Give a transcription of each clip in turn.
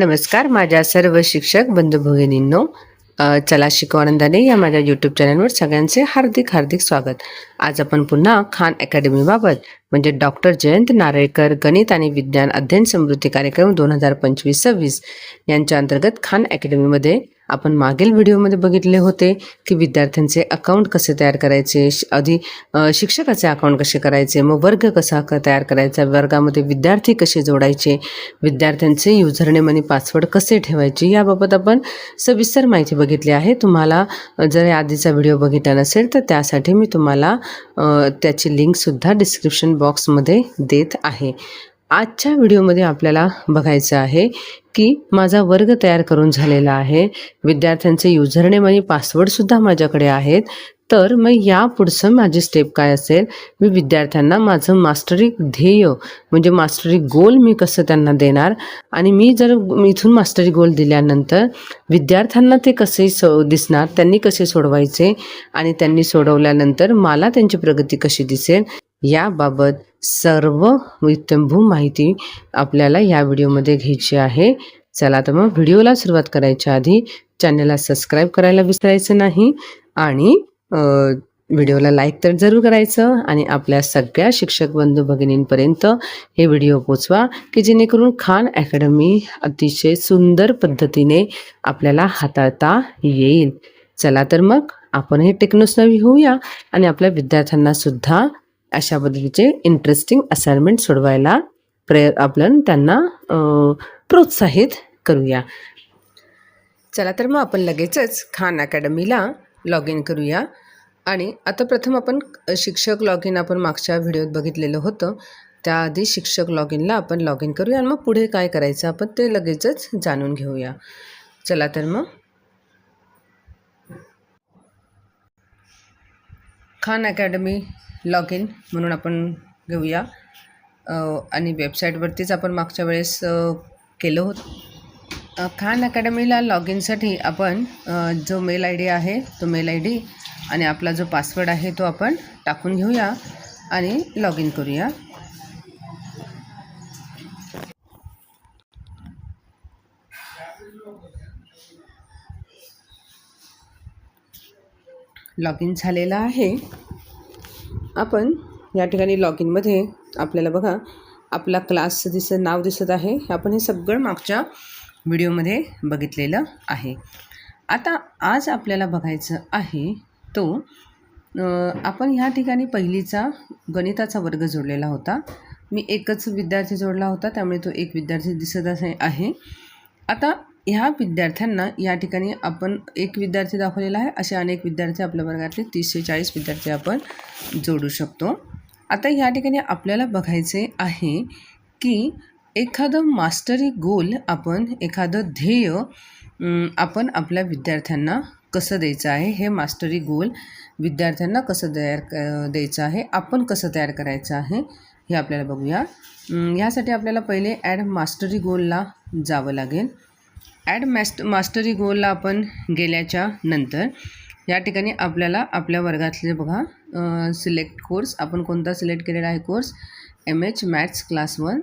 नमस्कार माझ्या सर्व शिक्षक बंधू भगिनींनो चला शिकवानंदाने या माझ्या यूट्यूब चॅनलवर सगळ्यांचे हार्दिक हार्दिक स्वागत. आज आपण पुन्हा खान अकॅडमीबाबत म्हणजे डॉक्टर जयंत नारळकर गणित आणि विज्ञान अध्ययन समृद्धी कार्यक्रम दोन हजार पंचवीस सव्वीस यांच्या अंतर्गत खान अकॅडमीमध्ये आपण मागील व्हिडिओमध्ये बघितले होते की विद्यार्थ्यांचे अकाउंट कसे तयार करायचे श- आधी शिक्षकाचे अकाउंट कसे करायचे मग वर्ग कसा क तयार करायचा वर्गामध्ये विद्यार्थी कसे जोडायचे विद्यार्थ्यांचे युझरनेम आणि पासवर्ड कसे ठेवायचे याबाबत आपण सविस्तर माहिती बघितली आहे. तुम्हाला जर आधीचा व्हिडिओ बघितला नसेल तर त्यासाठी मी तुम्हाला त्याची लिंकसुद्धा डिस्क्रिप्शन बॉक्समध्ये देत आहे. आजच्या व्हिडिओमध्ये आपल्याला बघायचं आहे की माझा वर्ग तयार करून झालेला आहे. विद्यार्थ्यांचे युझरनेम आणि पासवर्डसुद्धा माझ्याकडे आहेत. तर मग या पुढचं माझी स्टेप काय असेल? मी विद्यार्थ्यांना माझं मास्टरी ध्येय म्हणजे मास्टरी गोल मी कसं त्यांना देणार? आणि मी जर इथून मास्टरी गोल दिल्यानंतर विद्यार्थ्यांना ते कसे सो दिसणार? त्यांनी कसे सोडवायचे? आणि त्यांनी सोडवल्यानंतर मला त्यांची प्रगती कशी दिसेल? याबाबत सर्व इत्यंभू माहिती आपल्याला या व्हिडिओमध्ये घ्यायची आहे. चला तर मग व्हिडिओला सुरुवात करायच्या आधी चॅनलला सबस्क्राईब करायला विसरायचं नाही आणि व्हिडिओला लाईक तर जरूर करायचं आणि आपल्या सगळ्या शिक्षक बंधू भगिनींपर्यंत हे व्हिडिओ पोचवा की जेणेकरून खान अकॅडमी अतिशय सुंदर पद्धतीने आपल्याला हाताळता येईल. चला तर मग आपण हे टेक्नोस्नवी होऊया आणि आपल्या विद्यार्थ्यांनासुद्धा अशा पद्धतीचे इंटरेस्टिंग असाइनमेंट सोडवायला प्रय आपण त्यांना प्रोत्साहित करूया. चला तर मग आपण लगेचच खान अकॅडमीला लॉग इन करूया. आणि आता प्रथम आपण शिक्षक लॉग इन आपण मागच्या व्हिडिओत बघितलेलं होतं. त्याआधी शिक्षक लॉग इनला आपण लॉग इन करूया. आणि मग पुढे काय करायचं आपण ते लगेचच जाणून घेऊया. चला तर मग. खान अकॅडमी लॉग इन म्हणून आपण घेऊया. आणि वेबसाईटवरतीच आपण मागच्या वेळेस केलं होतं. खान अकॅडमीला लॉग इनसाठी आपण जो मेल आय डी आहे तो मेल आय डी आणि आपला जो पासवर्ड आहे तो आपण टाकून घेऊया आणि लॉग इन करूया. लॉग इन झालेला आहे. आपण या ठिकाणी लॉग इनमध्ये आपल्याला बघा आपला क्लासचं दिसत नाव दिसत आहे. आपण हे सगळं मागच्या व्हिडिओमध्ये बघितलेलं आहे. आता आज आपल्याला बघायचं आहे तो आपण ह्या ठिकाणी पहिलीचा गणिताचा वर्ग जोडलेला होता. मी एकच विद्यार्थी जोडला होता त्यामुळे तो एक विद्यार्थी दिसत असे आहे. आता ह्या विद्यार्थ्यांना या ठिकाणी आपण एक विद्यार्थी दाखवलेला आहे. असे अनेक विद्यार्थी आपल्या वर्गातले तीस ते चाळीस विद्यार्थी आपण जोडू शकतो. आता या ठिकाणी आपल्याला बघायचे आहे की एखादं मास्टरी गोल आपण एखादं ध्येय आपण आपल्या विद्यार्थ्यांना कसं द्यायचं आहे? हे मास्टरी गोल विद्यार्थ्यांना कसं तयार क- द्यायचं आहे? आपण कसं तयार करायचं आहे? हे आपल्याला बघूया. ह्यासाठी आपल्याला पहिले ॲड मास्टरी गोलला जावं लागेल. ॲड मॅस्ट मास्टरी गोलला आपण गेल्याच्यानंतर या ठिकाणी आपल्याला आपल्या वर्गातले बघा सिलेक्ट कोर्स आपण कोणता सिलेक्ट केलेला आहे course M H maths class one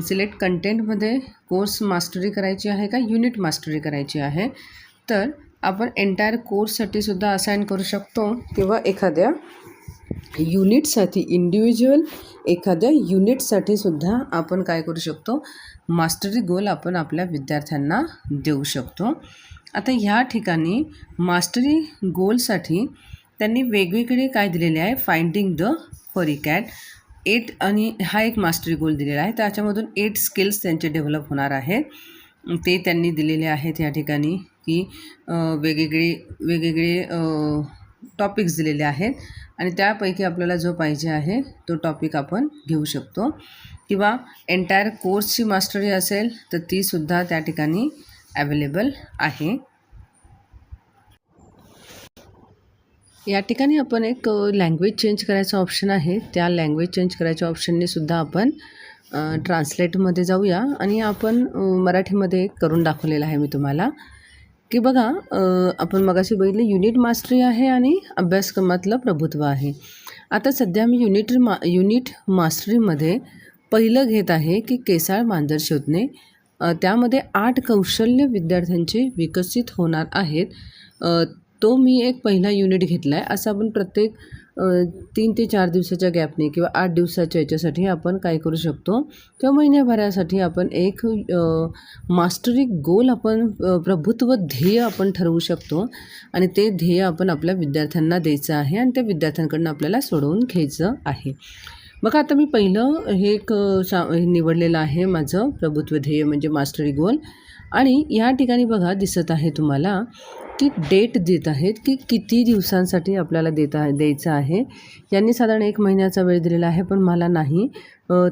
select कंटेंटमध्ये course mastery करायची आहे का? युनिट मास्टरी करायची आहे. तर आपण एंटायर कोर्ससाठी सुद्धा असाइन करू शकतो किंवा एखाद्या युनिटसाठी इंडिव्हिज्युअल एखाद्या युनिटसाठी सुद्धा आपण काय करू शकतो? मास्टरी गोल आपण आपल्या विद्यार्थ्यांना देऊ शकतो. आता ह्या ठिकाणी मास्टरी गोलसाठी त्यांनी वेगवेगळे काय दिलेले आहे? Finding the furry cat ate आणि हा एक मास्टरी गोल दिलेला आहे. त्याच्यामधून एट स्किल्स त्यांचे डेव्हलप होणार आहेत. ते त्यांनी दिलेले आहेत या ठिकाणी की वेगवेगळे वेगवेगळे टॉपिक्स दिलेले आहेत. आणि त्यापैकी आपल्याला जो पाहिजे आहे तो टॉपिक आपण घेऊ शकतो. किंवा एंटायर कोर्सची मास्टरी असेल तर तीसुद्धा त्या ठिकाणी ॲवेलेबल आहे. या ठिकाणी आपण एक लँग्वेज चेंज करायचा ऑप्शन आहे. त्या लँग्वेज चेंज करायच्या ऑप्शनने सुद्धा आपण ट्रान्सलेटमध्ये जाऊया. आणि आपण मराठीमध्ये करून दाखवलेलं आहे मी तुम्हाला. की बघा आपण मगाशी बघितलं युनिट मास्टरी आहे आणि अभ्यासक्रमातलं प्रभुत्व आहे. आता सध्या मी युनिट मा युनिट मास्टरीमध्ये पहिलं घेत आहे की केसाळ मांजर शोधणे. त्यामध्ये आठ कौशल्य विद्यार्थ्यांचे विकसित होणार आहेत. तो मी एक पहिला युनिट घेतला आहे असं आपण प्रत्येक तीन ते चार दिवसाच्या गॅपने किंवा आठ दिवसाच्या याच्यासाठी आपण काय करू शकतो? किंवा महिन्याभरासाठी आपण एक मास्टरी गोल आपण प्रभुत्व ध्येय आपण ठरवू शकतो. आणि ते ध्येय आपण आपल्या विद्यार्थ्यांना द्यायचं आहे आणि त्या विद्यार्थ्यांकडनं आपल्याला सोडवून घ्यायचं आहे. बघा आता मी पहिलं हे एक सा हे निवडलेलं आहे माझं प्रभुत्व ध्येय म्हणजे मास्टरी गोल आणि या ठिकाणी बघा दिसत आहे तुम्हाला की डेट देत आहेत की किती दिवसांसाठी आपल्याला देत आहे द्यायचं आहे. यांनी साधारण एक महिन्याचा वेळ दिलेला आहे पण मला नाही.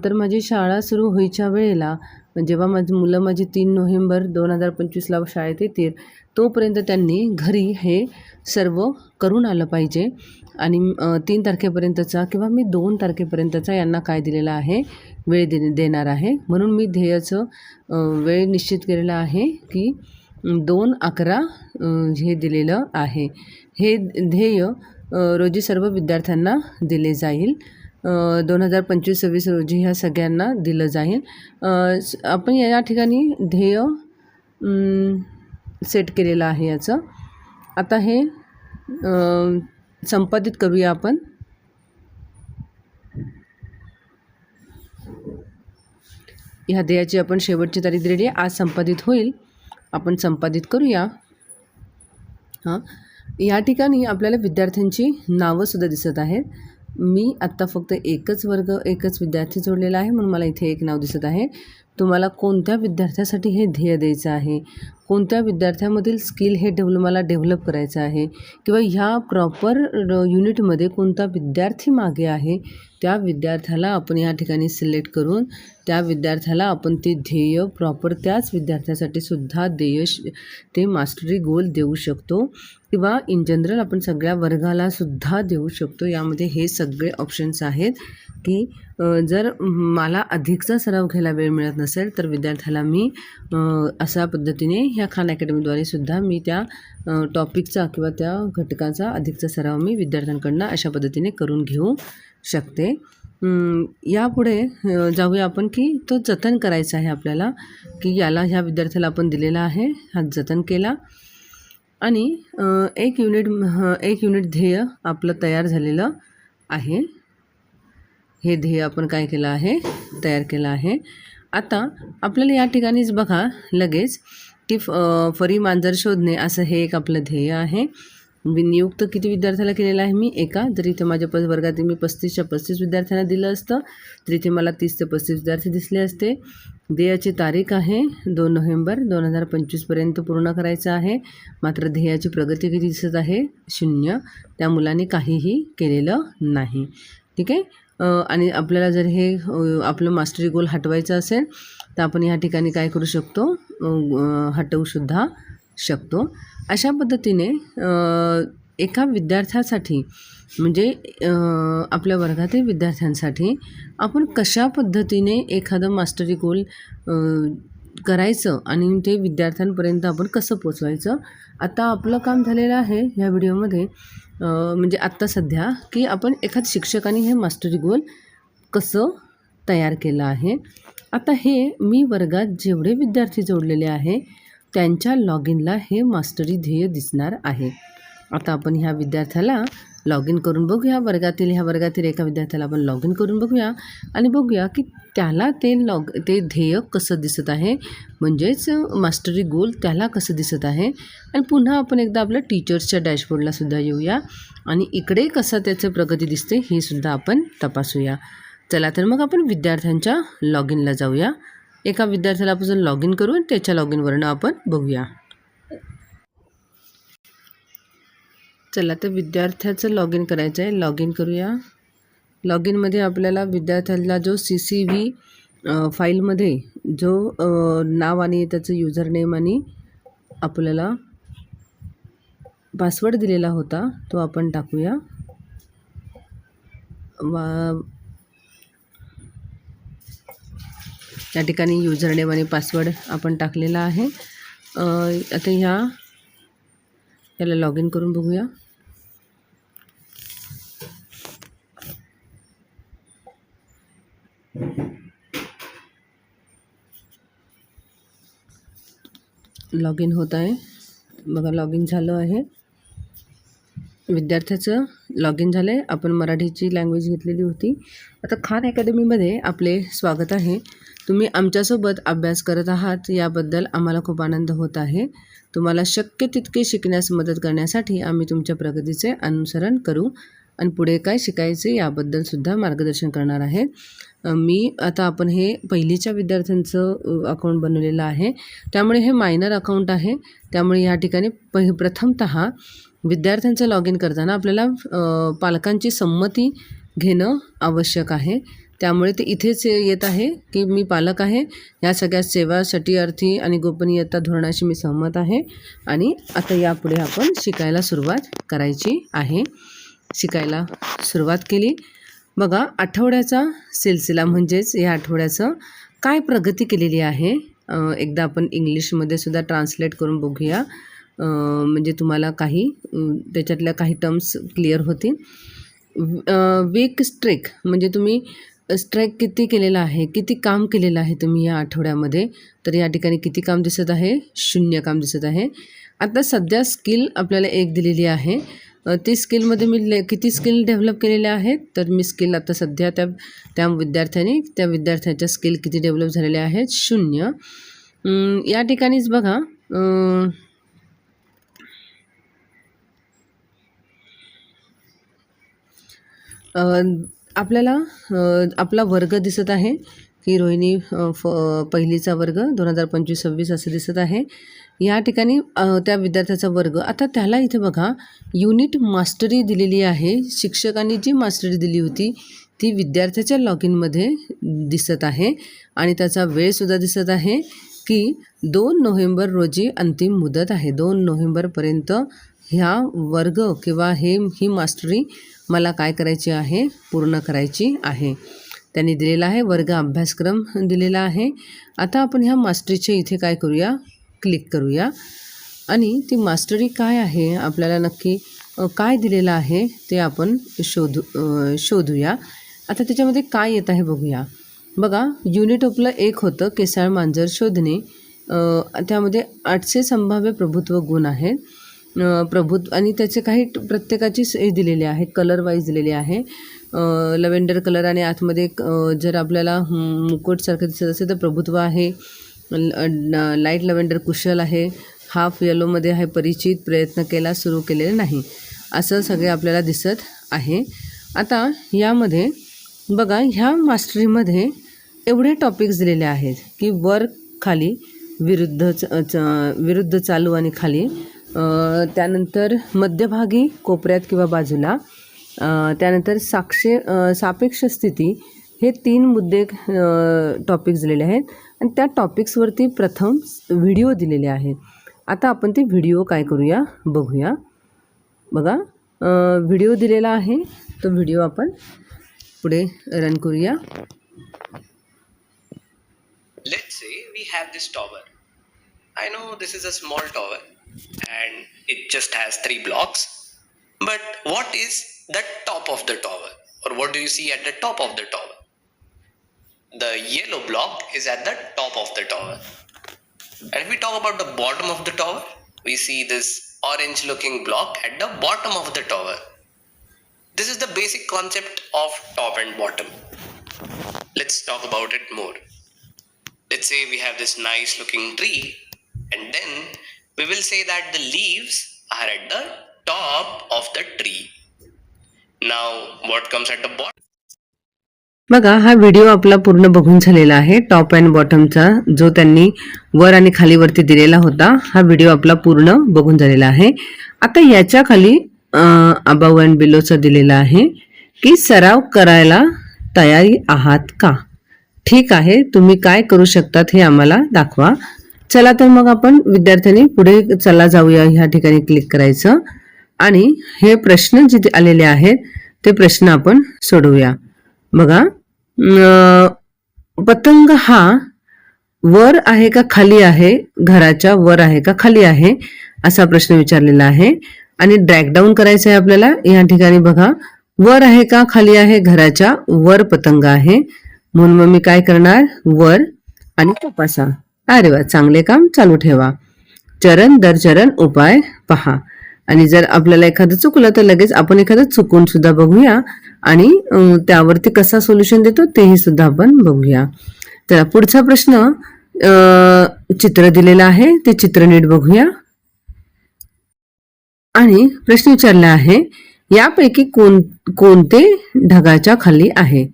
तर माझी शाळा सुरू व्हायच्या वेळेला जेव्हा माझी मुलं माझी तीन नोव्हेंबर दोन हजार पंचवीसला शाळेत येतील तोपर्यंत त्यांनी घरी हे सर्व करून आलं पाहिजे. आणि तीन तारखेपर्यंतचा किंवा मी दोन तारखेपर्यंतचा यांना काय दिलेला आहे वेळ दे देणार आहे. म्हणून मी ध्येयाचं वेळ निश्चित केलेला आहे की दोन अकरा हे दिलेलं आहे. हे ध्येय रोजी सर्व विद्यार्थ्यांना दिले जाईल. दोन हजार पंचवीस सव्वीस रोजी ह्या सगळ्यांना दिलं जाईल. आपण या ठिकाणी ध्येय सेट केलेलं आहे याचं. आता हे संपादित करूया आपण. ह्या ध्येयाची आपण शेवटची तारीख दिलेली आहे. आज संपादित होईल. आपण संपादित करूया. हां. या ठिकाणी आपल्याला विद्यार्थ्यांची नावंसुद्धा दिसत आहेत. मी आत्ता फक्त एकच वर्ग एकच विद्यार्थी जोडलेला आहे म्हणून मला इथे एक नाव दिसत आहे. तुम्हाला कोणत्या विद्यार्थ्यासाठी हे ध्येय द्यायचं आहे? कोणत्या विद्यार्थ्यामधील स्किल हे डेव्हल मला डेव्हलप करायचं आहे? किंवा ह्या प्रॉपर युनिटमध्ये कोणता विद्यार्थी मागे आहे? त्या विद्यार्थ्याला आपण या ठिकाणी सिलेक्ट करून त्या विद्यार्थ्याला आपण ते ध्येय प्रॉपर त्याच विद्यार्थ्यासाठी सुद्धा ध्येय ते मास्टरी गोल देऊ शकतो. किंवा इन जनरल आपण सगळ्या वर्गाला सुद्धा देऊ शकतो. यामध्ये हे सगळे ऑप्शन्स आहेत की जर मला अधिकचा सराव घ्यायला वेळ मिळत नसेल तर विद्यार्थ्याला मी अशा पद्धतीने ह्या खान अकॅडमीद्वारे सुद्धा मी त्या टॉपिकचा किंवा त्या घटकाचा अधिकचा सराव मी विद्यार्थ्यांकडनं अशा पद्धतीने करून घेऊ शकते. यापुढे जाऊया आपण की तो जतन करायचा आहे आपल्याला की याला ह्या विद्यार्थ्याला आपण दिलेला आहे हा जतन केला. आणि एक युनिट एक युनिट ध्येय आपलं तयार झालेलं आहे. हे ध्येय आपण काय केलं आहे? तयार केलं आहे. आता आपल्याला या ठिकाणीच बघा लगेच की फ फरी मांजर शोधणे असं हे एक आपलं ध्येय आहे. मी नियुक्त किती विद्यार्थ्याला केलेलं आहे? मी एका. जर इथे माझ्या प वर्गात मी पस्तीसच्या पस्तीस विद्यार्थ्यांना दिलं असतं तर इथे मला तीस ते पस्तीस विद्यार्थी दिसले असते. ध्येयाची तारीख आहे दोन नोव्हेंबर दोन हजार पंचवीसपर्यंत पूर्ण करायचं आहे. मात्र ध्येयाची प्रगती किती दिसत आहे? शून्य. त्या मुलांनी काहीही केलेलं नाही. ठीक आहे? आणि आपल्याला जर हे आपलं मास्टरी गोल हटवायचं असेल तर आपण या ठिकाणी काय करू शकतो? हटवूसुद्धा शकतो. अशा पद्धतीने एका विद्यार्थ्यासाठी म्हणजे आपल्या वर्गातील विद्यार्थ्यांसाठी आपण कशा पद्धतीने एखादं मास्टरी गोल करायचं आणि ते विद्यार्थ्यांपर्यंत आपण कसं पोचवायचं आता आपलं काम झालेलं आहे ह्या व्हिडिओमध्ये. म्हणजे आत्ता सध्या की आपण एखाद शिक्षकाने हे मास्टरी गोल कसं तयार केलं आहे. आता हे मी वर्गात जेवढे विद्यार्थी जोडलेले आहे त्यांच्या लॉग इनला हे मास्टरी ध्येय दिसणार आहे. आता आपण ह्या विद्यार्थ्याला लॉग इन करून बघूया. वर्गातील ह्या वर्गातील एका विद्यार्थ्याला आपण लॉग इन करून बघूया आणि बघूया की त्याला ते लॉग ते ध्येय कसं दिसत आहे. म्हणजेच मास्टरी गोल त्याला कसं दिसत आहे. आणि पुन्हा आपण एकदा आपल्या टीचर्सच्या डॅशबोर्डला सुद्धा येऊया. आणि इकडे कसं त्याचं प्रगती दिसते हे सुद्धा आपण तपासूया. चला तर मग आपण विद्यार्थ्यांच्या लॉग इनला जाऊया. एका विद्यार्थ्याला आपण लॉग इन करू आणि त्याच्या लॉग इनवरनं आपण बघूया. चला तर विद्यार्थ्याचं लॉग इन करायचं आहे लॉग इन करूया. लॉग इनमध्ये आपल्याला विद्यार्थ्याला जो सी सी व्ही फाईलमध्ये जो नाव आणि त्याचं युजर नेम आणि आपल्याला पासवर्ड दिलेला होता तो आपण टाकूया. वा या ठिकाणी युजर नेम आणि पासवर्ड आपण टाकलेला आहे. आता ह्या याला लॉग इन करून बघूया लॉग इन होता है बॉग इन है विद्यार्थ्याचं लॉग इन झालं आहे आपण मराठीची लँग्वेज घेतलेली होती. आता खान अकॅडमीमध्ये आपले स्वागत आहे. तुम्ही आमच्यासोबत अभ्यास करत आहात. याबद्दल आम्हाला खूप आनंद होत आहे. तुम्हाला शक्य तितके शिकण्यास मदत करण्यासाठी आम्ही तुमच्या प्रगतीचे अनुसरण करू. आणि पुढे काय शिकायचे याबद्दलसुद्धा मार्गदर्शन करणार आहे. मी आता आपण हे पहिलीच्या विद्यार्थ्यांचं अकाउंट बनवलेलं आहे. त्यामुळे हे मायनर अकाउंट आहे. त्यामुळे या ठिकाणी पहि प्रथमतः विद्यार्थ्यांचं लॉग इन करताना आपल्याला पालकांची संमती घेणं आवश्यक आहे. त्यामुळे ते इथेच येत आहे की मी पालक आहे. या सगळ्या सेवासाठी अर्थी आणि गोपनीयता धोरणाशी मी सहमत आहे. आणि आता यापुढे आपण शिकायला सुरुवात करायची आहे. शिकायला सुरुवात केली. बघा आठवड्याचा सिलसिला म्हणजेच या आठवड्याचं काय प्रगती केलेली आहे? एकदा आपण इंग्लिशमध्ये सुद्धा ट्रान्सलेट करून बघूया. म्हणजे तुम्हाला काही त्याच्यातल्या काही टर्म्स क्लिअर होतील. वीक स्ट्रेक म्हणजे तुम्ही स्ट्राईक किती केलेला आहे किती काम केलेलं आहे तुम्ही या आठवड्यामध्ये? तर या ठिकाणी किती काम दिसत आहे? शून्य काम दिसत आहे. आता सध्या स्किल आपल्याला एक दिलेली आहे. ती स्किलमध्ये मी ले किती स्किल डेव्हलप केलेल्या आहेत? तर मी स्किल आता सध्या त्या त्या विद्यार्थ्याने त्या विद्यार्थ्याच्या स्किल किती डेव्हलप झालेल्या आहेत? शून्य. या ठिकाणीच बघा. आपल्याला आपला वर्ग दिसत आहे. की रोहिणी फ पहिलीचा वर्ग दोन हजार पंचवीस सव्वीस असं दिसत आहे. या ठिकाणी त्या विद्यार्थ्याचा वर्ग. आता त्याला इथे बघा युनिट मास्टरी दिलेली आहे. शिक्षकांनी जी मास्टरी दिली होती ती विद्यार्थ्याच्या लॉग इनमध्ये दिसत आहे. आणि त्याचा वेळसुद्धा दिसत आहे की दोन नोव्हेंबर रोजी अंतिम मुदत आहे. दोन नोव्हेंबरपर्यंत ह्या वर्ग किंवा हे ही मास्टरी मला काय करायची आहे? पूर्ण करायची आहे. त्यांनी दिलेला आहे वर्ग अभ्यासक्रम दिलेला आहे. आता आपण ह्या मास्टरीचे इथे काय करूया? क्लिक करूया. आणि ती मास्टरी काय आहे? आपल्याला नक्की काय दिलेलं आहे ते आपण शोधू शोधूया. आता त्याच्यामध्ये काय येत आहे बघूया. बघा युनिट ओपलं एक होतं केसाळ मांजर शोधणे. त्यामध्ये आठशे संभाव्य प्रभुत्व गुण आहेत. प्रभुत्व आणि त्याचे काही प्रत्येकाचीच प्रत्येकाची हे दिलेले आहे कलर वाईज दिलेले आहे. लव्हेंडर कलर आणि आतमध्ये जर आपल्याला मुकुटसारखं दिसत असेल तर प्रभुत्व आहे. लाइट लव्हेंडर कुशल आहे. हाफ येलोमध्ये आहे परिचित प्रयत्न केला सुरू केलेले नाही. असं सगळे आपल्याला दिसत आहे. आता यामध्ये बघा ह्या मास्टरीमध्ये एवढे टॉपिक्स दिलेले आहेत की वर खाली विरुद्ध च- च- विरुद्ध चालू आणि खाली. त्यानंतर मध्यभागी कोपऱ्यात किंवा बाजूला त्यानंतर साक्षे सापेक्ष स्थिती हे तीन मुद्दे टॉपिक्स दिलेले आहेत. आणि त्या टॉपिक्सवरती प्रथम व्हिडिओ दिलेले आहेत. आता आपण ते व्हिडिओ काय करूया? बघूया. बघा व्हिडिओ दिलेला आहे. तो व्हिडिओ आपण पुढे रन करूया. Let's say we have this tower. I know this is a small tower. And it just has three blocks. But what is the top of the tower? Or what do you see at the top of the tower? The yellow block is at the top of the tower. And if we talk about the bottom of the tower, we see this orange looking block at the bottom of the tower. This is the basic concept of top and bottom. Let's talk about it more let's say we have this nice looking tree and then we will say that the leaves are at the top of the tree. Now what comes at the bottom? बघा हा video आपला पूर्ण बघून झालेला आहे. Top and बॉटमचा जो त्यांनी वर आणि खाली वरती दिलेला होता हा व्हिडिओ आपला पूर्ण बघून झालेला आहे. आता याच्या खाली अबाव अँड बिलोचा दिलेला आहे की सराव करायला तयारी आहात का? ठीक आहे तुम्ही काय करू शकतात हे आम्हाला दाखवा. चला तर मग आपण विद्यार्थ्यांनी पुढे चला जाऊया ह्या ठिकाणी क्लिक करायचं. आणि हे प्रश्न जिथे आलेले आहेत ते प्रश्न आपण सोडवूया. बघा पतंग हा वर आहे का खाली आहे? घराच्या वर आहे का खाली आहे? असा प्रश्न विचारलेला आहे. आणि ड्रॅकडाऊन करायचं आहे आपल्याला. या ठिकाणी बघा वर आहे का खाली आहे? घराच्या वर पतंग आहे. म्हणून मग मी काय करणार? वर आणि तपासा. अरे वा चांगले काम चालू ठेवा. चरण दर चरण उपाय पहा. आणि जर आपल्याला एखादं चुकलं तर लगेच आपण एखादं चुकून सुद्धा बघूया. आणि त्यावरती कसा सोल्युशन देतो तेही सुद्धा आपण बघूया. तर पुढचा प्रश्न चित्र दिलेलं आहे ते चित्र नीट बघूया. आणि प्रश्न विचारला आहे यापैकी कोण कोणते ढगाच्या खाली आहे?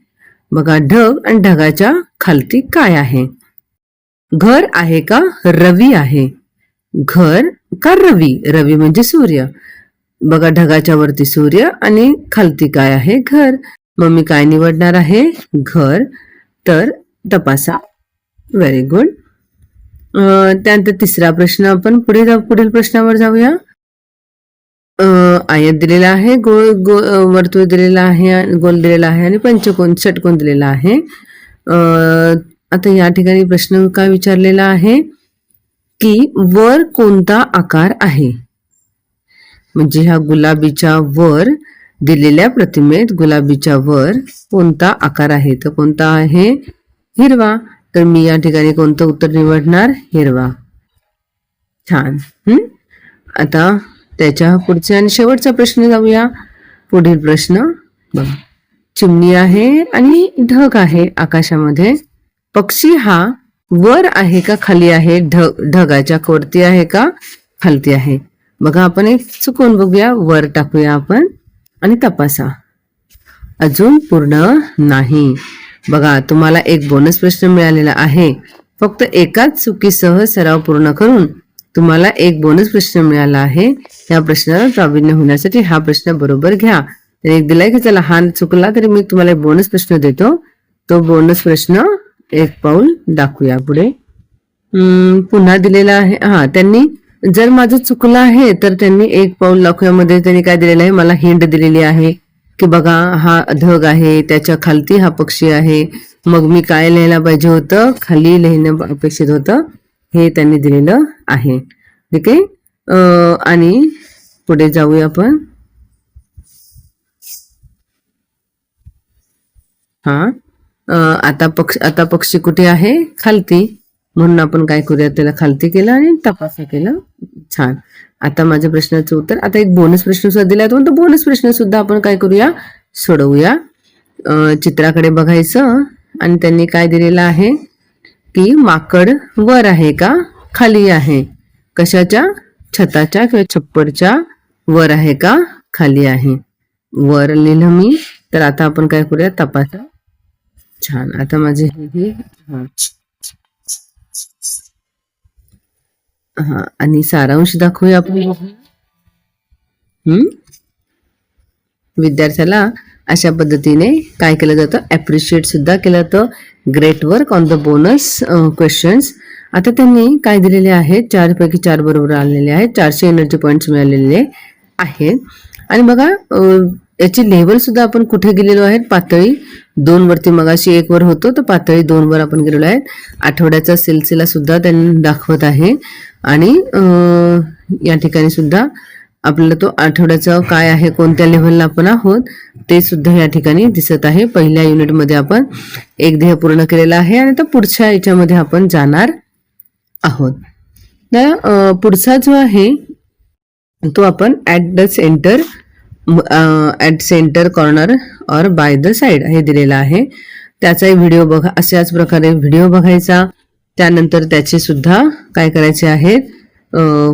बघा ढग आणि ढगाच्या खालती काय आहे? घर आहे का? रवी आहे. घर का रवी? रवी म्हणजे सूर्य. बघा ढगाच्या वरती सूर्य आणि खालती काय आहे? घर. मग मी काय निवडणार आहे? घर. तर तपासा. व्हेरी गुड त्यानंतर तिसरा प्रश्न आपण पुढे जाऊ पुढील प्रश्नावर जाऊया. आयत दिलेला आहे गोळ गो वर्तुळ दिलेला आहे गोल दिलेला आहे आणि पंचकोन षटकोन दिलेला आहे. आता या ठिकाणी प्रश्न काय विचारलेला आहे की वर कोणता आकार आहे? म्हणजे ह्या गुलाबीच्या वर दिलेल्या प्रतिमेत गुलाबीच्या वर कोणता आकार आहे? तर कोणता आहे? हिरवा. तर मी या ठिकाणी कोणतं उत्तर निवडणार? हिरवा. छान. हम्म आता त्याच्या पुढचे आणि शेवटचा प्रश्न जाऊया. पुढील प्रश्न. बघा. चिमणी आहे आणि ढग आहे आकाशामध्ये. पक्षी हा वर आहे का खाली आहे? ढग ढगाच्या वरती आहे का खालती आहे? बघा आपण एक चुकून बघूया. वर टाकूया आपण आणि तपासा. अजून पूर्ण नाही. बघा तुम्हाला एक बोनस प्रश्न मिळालेला आहे. फक्त एकाच चुकीसह सराव पूर्ण करून तुम्हाला एक बोनस प्रश्न मिळाला आहे. या प्रश्नाला प्रावीण्य होण्यासाठी हा प्रश्न बरोबर घ्या. एक दिलाय की चला हा चुकला तरी मी तुम्हाला एक बोनस प्रश्न देतो. तो बोनस प्रश्न एक पाऊल दाखवूया पुढे. पुन्हा दिलेला आहे. हा त्यांनी जर माझं चुकलं आहे तर त्यांनी एक पाऊल दाखवण्यामध्ये त्यांनी काय दिलेलं आहे? मला हिंड दिलेली आहे की बघा हा ढग आहे त्याच्या खालती हा पक्षी आहे. मग मी काय लिहायला पाहिजे होतं? खाली लिहिणं अपेक्षित होतं. हे त्यांनी दिलेलं आहे. ठीक आहे? आणि पुढे जाऊया आपण. हा. आता पक्ष आता पक्षी कुठे आहे? खालती. म्हणून आपण काय करूया त्याला खालती केलं आणि तपासा केला. छान. आता माझ्या प्रश्नाचं उत्तर आता एक बोनस प्रश्न सुद्धा दिला तो बोनस प्रश्न सुद्धा आपण काय करूया? सोडवूया. चित्राकडे बघायचं. आणि त्यांनी काय दिलेलं आहे? की माकड वर आहे का? खाली आहे. कशाच्या? छताच्या किंवा छप्परच्या वर आहे का? खाली आहे. वर लिहिलं मी. तर आता आपण काय करूया? तपासा. छान. आता माझे हे हा. आणि सारांश दाखवूया आपण. हम्म? विद्यार्थ्याला अशा पद्धतीने काय केलं जातं? ॲप्रिशिएट सुद्धा केलं जातं. Great work on the bonus questions आता त्यांनी काय दिलेले आहेत? चार पैकी चार बरोबर आलेले आहेत. चारशे एनर्जी पॉईंट्स मिळालेले आहेत. आणि बघा याची लेवल सुद्धा आपण कुठे गेलेलो आहेत पातळी दोन वरती मगाशी एक वर होतो तर पातळी दोन वर आपण गेलेलो आहे. आठवड्याचा सिलसिला सुद्धा त्यांनी दाखवत आहे. आणि या ठिकाणी सुद्धा आपल्याला तो आठवड्याचा काय आहे कोणत्या लेव्हलला आपण आहोत ते सुद्धा या ठिकाणी दिसत आहे. पहिल्या युनिटमध्ये आपण एक ध्येय पूर्ण केलेला आहे आणि आता पुढच्या याच्यामध्ये आपण जाणार आहोत. तर पुढचा जो आहे तो आपण at the centre at centre corner or by the side हे दिलेलं आहे. त्याचाही व्हिडिओ बघा अशाच प्रकारे व्हिडिओ बघायचा. त्यानंतर त्याचे सुद्धा काय करायचे आहेत?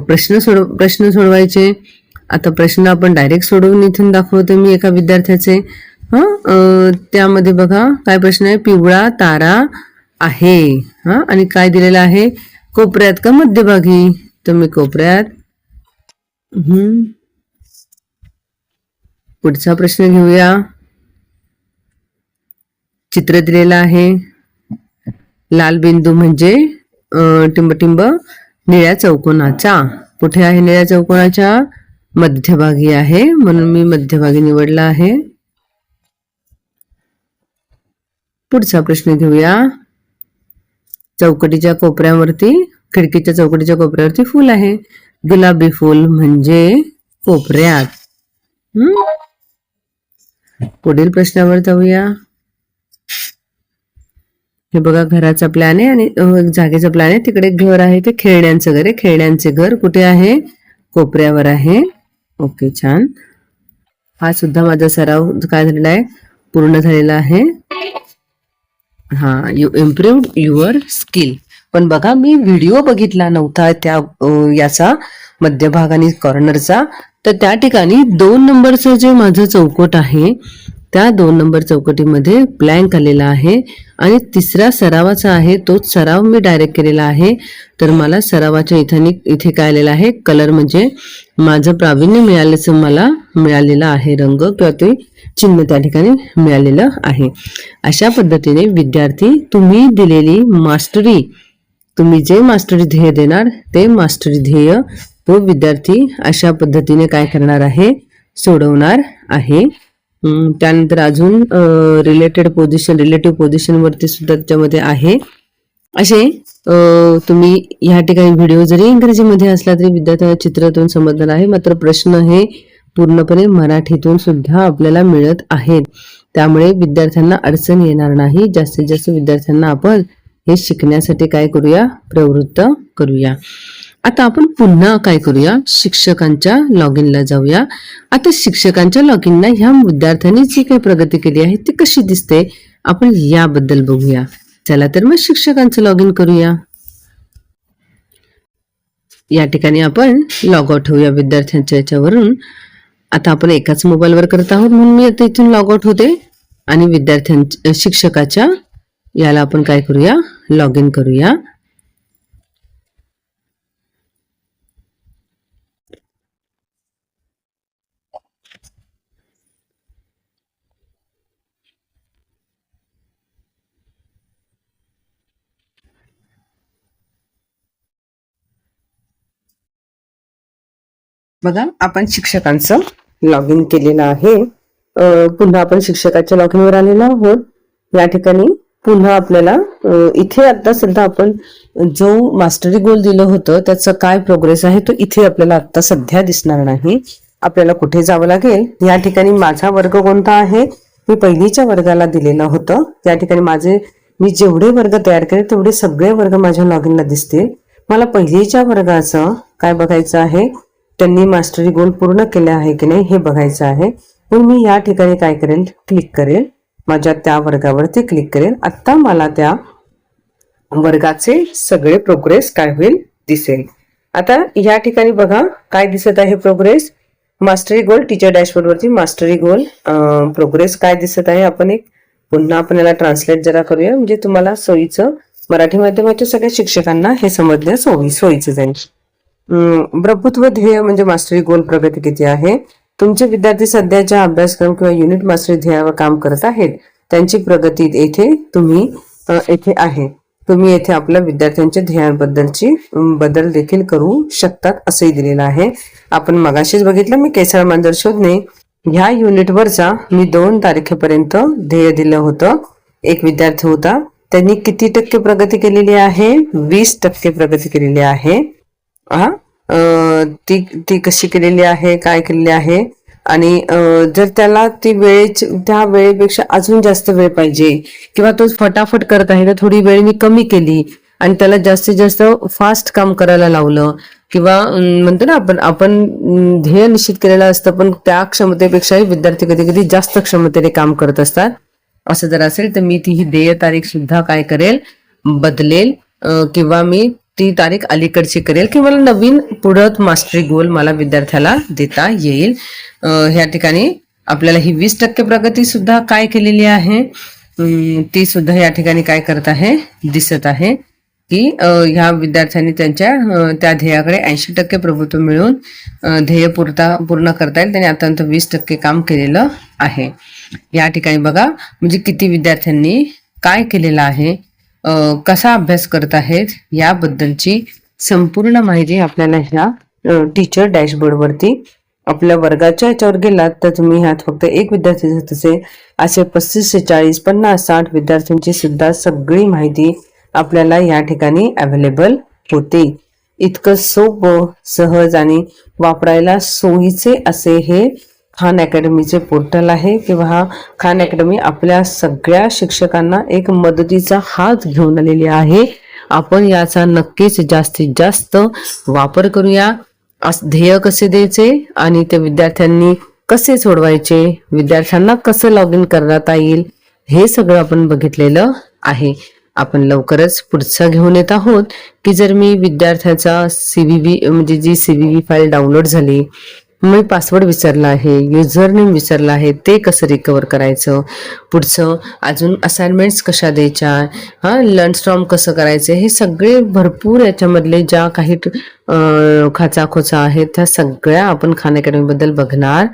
प्रश्न सोडव प्रश्न सोडवायचे. आता प्रश्न आपण डायरेक्ट सोडवून इथून दाखवते मी एका विद्यार्थ्याचे. हां त्यामध्ये बघा काय प्रश्न आहे? पिवळा तारा आहे. हां आणि काय दिलेलं आहे? कोपऱ्यात का मध्यभागी? तुम्ही कोपऱ्यात. हम्म. पुढचा प्रश्न घेऊया. चित्र दिलेलं आहे. लाल बिंदू म्हणजे टिंबटिंब निळ्या चौकोनाचा. कुठे आहे निळ्या चौकोनाच्या? मध्यभागी आहे. म्हणून मी मध्यभागी निवडला आहे. पुढचा प्रश्न घेऊया. चौकटीच्या कोपऱ्यावरती खिडकीच्या चौकटीच्या कोपऱ्यावरती फूल आहे. गुलाबी फूल म्हणजे कोपऱ्यात. हम्म? पुढील प्रश्नावर जाऊया. हे बघा घराचा प्लॅन आहे आणि जागेचा प्लॅन आहे. तिकडे एक घर आहे ते खेळण्यांचं घर आहे. खेळण्यांचे घर कुठे आहे? कोपऱ्यावर आहे. ओके छान. हा सुद्धा माझा सराव काय झालेला आहे? पूर्ण झालेला आहे. हा यू इम्प्रूव्ह युअर स्किल पण बघा मी व्हिडिओ बघितला नव्हता त्या याचा. मध्यभाग आणि कॉर्नरचा तर त्या ठिकाणी दोन नंबरचं जे माझं चौकट आहे त्या दोन नंबर चौकटीमध्ये ब्लँक आलेला आहे. आणि तिसरा सरावाचा आहे तोच सराव मी डायरेक्ट केलेला आहे. तर मला सरावाच्या इथं इथे काय आलेला आहे? कलर म्हणजे माझं प्रावीण्य मिळाल्याचं मला मिळालेलं आहे. रंग किंवा ते चिन्ह त्या ठिकाणी मिळालेलं आहे. अशा पद्धतीने विद्यार्थी तुम्ही दिलेली मास्टरी तुम्ही जे मास्टरी ध्येय देणार ते मास्टरी ध्येय तो विद्यार्थी अशा पद्धतीने काय करणार आहे? सोडवणार आहे. त्यानंतर अजून रिलेटेड पोझिशन रिलेटिव्ह पोझिशनवरती सुद्धा त्याच्यामध्ये आहे. असे तुम्ही ह्या ठिकाणी व्हिडिओ जरी इंग्रजीमध्ये असला तरी विद्यार्थ्यांना चित्रातून समजणार आहे. मात्र प्रश्न हे पूर्णपणे मराठीतून सुद्धा आपल्याला मिळत आहेत. त्यामुळे विद्यार्थ्यांना अडचण येणार नाही. जास्तीत जास्त विद्यार्थ्यांना आपण हे शिकण्यासाठी काय करूया? प्रवृत्त करूया. आता आपण पुन्हा काय करूया? शिक्षकांच्या लॉग इनला जाऊया. आता शिक्षकांच्या लॉग इनला ह्या विद्यार्थ्यांनी जी काही प्रगती केली आहे ती कशी दिसते? आपण याबद्दल बघूया. चला तर मग शिक्षकांचं लॉग इन करूया. या ठिकाणी आपण लॉग आउट होऊया विद्यार्थ्यांच्या याच्यावरून. आता आपण एकाच मोबाईलवर करत आहोत म्हणून मी आता इथून लॉग आउट होते. आणि विद्यार्थ्यांच्या शिक्षकाच्या याला आपण काय करूया? लॉग इन करूया. बघा आपण शिक्षकांचं लॉग इन केलेलं आहे. पुन्हा आपण शिक्षकाच्या लॉग इनवर आलेलो आहोत. या ठिकाणी पुन्हा आपल्याला इथे आता सध्या आपण जो मास्टरी गोल दिलं होतं त्याचा काय प्रोग्रेस आहे तो इथे आपल्याला आता सध्या दिसणार नाही. आपल्याला कुठे जावं लागेल? या ठिकाणी माझा वर्ग कोणता आहे? मी पहिलीच्या वर्गाला दिलेलं होतं. या ठिकाणी माझे मी जेवढे वर्ग तयार केले तेवढे सगळे वर्ग माझ्या लॉग इनला दिसतील. मला पहिलीच्या वर्गाचं काय बघायचं आहे? त्यांनी मास्टरी गोल पूर्ण केला आहे की नाही हे बघायचं आहे. म्हणून मी या ठिकाणी काय करेल? क्लिक करेल. माझ्या त्या वर्गावरती क्लिक करेल. आत्ता मला त्या वर्गाचे सगळे प्रोग्रेस काय होईल दिसेल. आता या ठिकाणी बघा काय दिसत आहे progress mastery goal teacher dashboard वरती मास्टरी गोल प्रोग्रेस काय दिसत आहे आपण एक पुन्हा आपण याला ट्रान्सलेट जरा करूया. म्हणजे तुम्हाला सोयीचं मराठी माध्यमाच्या सगळ्या शिक्षकांना हे समजण्यास सोयी सोयीचं जाईल. प्रभुत्व ध्येय म्हणजे मास्टरी गोल प्रगती किती आहे? तुमचे विद्यार्थी सध्याच्या अभ्यासक्रम किंवा युनिट मास्टरी ध्येयावर काम करत आहेत. त्यांची प्रगती येथे तुम्ही येथे आहे. तुम्ही येथे आपल्या विद्यार्थ्यांच्या ध्येयांबद्दलची बदल देखील करू शकतात असंही दिलेलं आहे. आपण मगाशीच बघितलं मी केसर मांजर शोधणे. ह्या युनिटवरचा मी दोन तारखेपर्यंत ध्येय दिलं होतं. एक विद्यार्थी होता. त्यांनी किती टक्के प्रगती केलेली आहे? वीस टक्के प्रगती केलेली आहे. हा ती ती कशी केलेली आहे काय केलेली आहे? आणि जर त्याला ती वेळेची त्या वेळेपेक्षा अजून जास्त वेळ पाहिजे किंवा तो फटाफट करत आहे तर थोडी वेळ मी कमी केली आणि त्याला जास्तीत जास्त फास्ट काम करायला लावलं किंवा म्हणतो ना आपण आपण ध्येय निश्चित केलेलं असतं पण त्या क्षमतेपेक्षाही विद्यार्थी कधी कधी जास्त क्षमतेने काम करत असतात. असं जर असेल तर मी ती ही देय तारीख सुद्धा काय करेल? बदलेल किंवा मी ती तारीख अलीकडची करेल. की मला नवीन पुढत मास्टरी गोल मला विद्यार्थ्याला देता येईल. ह्या ठिकाणी आपल्याला ही वीस टक्के प्रगती सुद्धा काय केलेली आहे? ती सुद्धा या ठिकाणी काय करत आहे? दिसत आहे की ह्या विद्यार्थ्यांनी त्यांच्या त्या ध्येयाकडे ऐंशी टक्के प्रभुत्व मिळून ध्येय पुरता पूर्ण करता येईल. त्यांनी आतापर्यंत वीस टक्के काम केलेलं आहे. या ठिकाणी बघा म्हणजे किती विद्यार्थ्यांनी काय केलेलं आहे? कसा अभ्यास करत आहेत याबद्दलची संपूर्ण माहिती आपल्याला ह्या टीचर डॅशबोर्डवरती आपल्या वर्गाच्या याच्यावर गेलात तर तुम्ही ह्यात फक्त एक विद्यार्थी दिसत असेल असे पस्तीस ते चाळीस पन्नास साठ विद्यार्थ्यांची सुद्धा सगळी माहिती आपल्याला या ठिकाणी अवेलेबल होते. इतकं सोपं सहज आणि वापरायला सोयीचे असे हे खान अकॅडमीचे पोर्टल आहे किंवा हा खान अकॅडमी आपल्या सगळ्या शिक्षकांना एक मदतीचा हात घेऊन आलेली आहे. आपण याचा नक्कीच जास्तीत जास्त वापर करूया. ध्येय कसे द्यायचे आणि ते विद्यार्थ्यांनी कसे सोडवायचे? विद्यार्थ्यांना कसं लॉग इन करता येईल? हे सगळं आपण बघितलेलं आहे. आपण लवकरच पुढचं घेऊन येत आहोत. की जर मी विद्यार्थ्याचा सीव्हीव्ही म्हणजे जी सीव्हीव्ही फाईल डाउनलोड झाली मी पासवर्ड विसरला आहे युजर नेम विसरला आहे ते कसं रिकवर करायचं? पुढचं अजून असाइनमेंट्स कशा द्यायच्या? हां लर्नस्टॉम कसं करायचं? हे सगळे भरपूर याच्यामधले ज्या काही खाचाखोचा आहेत त्या सगळ्या आपण खान अकॅडमीबद्दल बघणार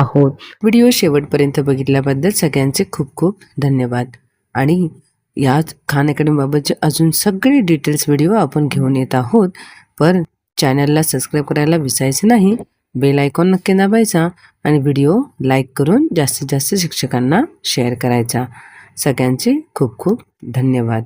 आहोत. व्हिडिओ शेवटपर्यंत बघितल्याबद्दल सगळ्यांचे खूप खूप धन्यवाद. आणि याच खान अकॅडमीबाबतचे अजून सगळे डिटेल्स व्हिडिओ आपण घेऊन येत आहोत. पण चॅनलला सबस्क्राईब करायला विसायचं नाही. बेल आयकॉन नक्की दाबायचा आणि व्हिडिओ लाईक करून जास्तीत जास्त शिक्षकांना शेअर करायचा. सगळ्यांचे खूप खूप धन्यवाद.